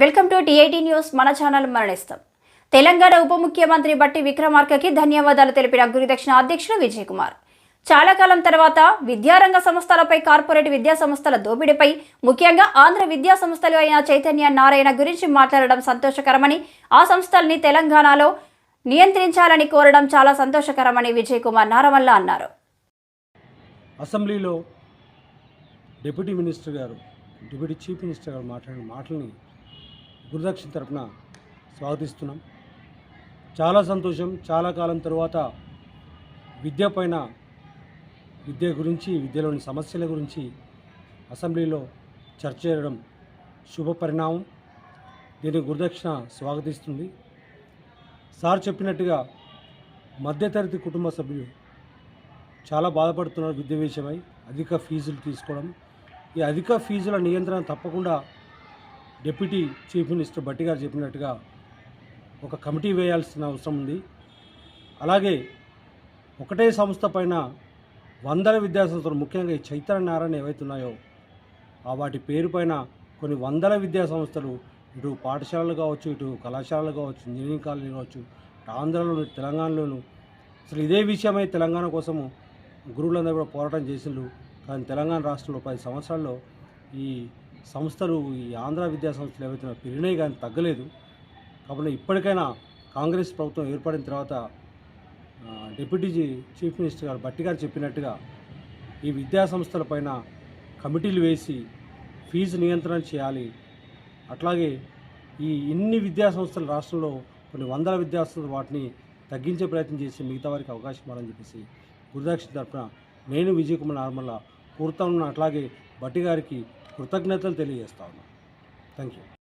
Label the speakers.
Speaker 1: Welcome to TIT news. మన channel మరణిస్తాం. తెలంగాణ ఉప ముఖ్యమంత్రి బట్టి విక్రమార్కకి ధన్యవాదాలు తెలిపిన గురుదక్షిణ అధ్యక్షుడు విజయ్ కుమార్. చాలా కాలం తర్వాత విద్యారంగ సంస్థలపై కార్పొరేట్ విద్యా సంస్థల దోపిడీపై ముఖ్యంగా ఆంధ్ర విద్యా సంస్థలు అయిన చైతన్య నారాయణ గురించి మాట్లాడడం సంతోషకరమని ఆ సంస్థల్ని తెలంగాణలో నియంత్రించాలని కోరడం చాలా సంతోషకరమని విజయ్ కుమార్ నారవల్ల అన్నారు.
Speaker 2: అసెంబ్లీలో డిప్యూటీ మినిస్టర్ గారు డిప్యూటీ చీఫ్ మినిస్టర్ గారు మాట్లాడిన మాటల్ని గురుదక్షిణ తరపున స్వాగతిస్తున్నాం. చాలా సంతోషం చాలా కాలం తరువాత విద్య పైన విద్య గురించి విద్యలోని సమస్యల గురించి అసెంబ్లీలో చర్చ చేయడం శుభ పరిణామం. దీన్ని గురుదక్షిణ స్వాగతిస్తుంది. సార్ చెప్పినట్టుగా మధ్యతరగతి కుటుంబ సభ్యులు చాలా బాధపడుతున్నారు విద్య విషయమై. అధిక ఫీజులు తీసుకోవడం. ఈ అధిక ఫీజుల నియంత్రణ తప్పకుండా డిప్యూటీ చీఫ్ మినిస్టర్ భట్టి గారు చెప్పినట్టుగా ఒక కమిటీ వేయాల్సిన అవసరం ఉంది. అలాగే ఒకటే సంస్థ పైన వందల విద్యాసంస్థలు ముఖ్యంగా ఈ చైతన్య నారాయణ ఏవైతే ఉన్నాయో ఆ వాటి పేరు పైన కొన్ని వందల విద్యాసంస్థలు ఇటు పాఠశాలలు కావచ్చు ఇటు కళాశాలలు కావచ్చు ఇంజనీరింగ్ కాలేజీలు కావచ్చు ఆంధ్రలోను తెలంగాణలోను అసలు ఇదే విషయమై తెలంగాణ కోసము గురువులందరూ కూడా పోరాటం చేసిండ్రు. కానీ తెలంగాణ రాష్ట్రంలో పది సంవత్సరాల్లో ఈ సంస్థలు ఈ ఆంధ్ర విద్యా సంస్థలు ఏవైతే పెరిగినాయి కానీ తగ్గలేదు. కాబట్టి ఇప్పటికైనా కాంగ్రెస్ ప్రభుత్వం ఏర్పడిన తర్వాత డిప్యూటీ చీఫ్ మినిస్టర్ గారు భట్టి గారు చెప్పినట్టుగా ఈ విద్యా సంస్థలపైన కమిటీలు వేసి ఫీజు నియంత్రణ చేయాలి. అట్లాగే ఈ ఇన్ని విద్యా సంస్థలు రాష్ట్రంలో కొన్ని వందల విద్యా సంస్థలు వాటిని తగ్గించే ప్రయత్నం చేసి మిగతా వారికి అవకాశం ఇవ్వాలని చెప్పేసి గురుదక్షిణ తరఫున నేను విజయ్ కుమార్ నార్మల్ల కోరుతా ఉన్న అట్లాగే భట్టి గారికి కృతజ్ఞతలు తెలియజేస్తా ఉన్నాను థ్యాంక్ యూ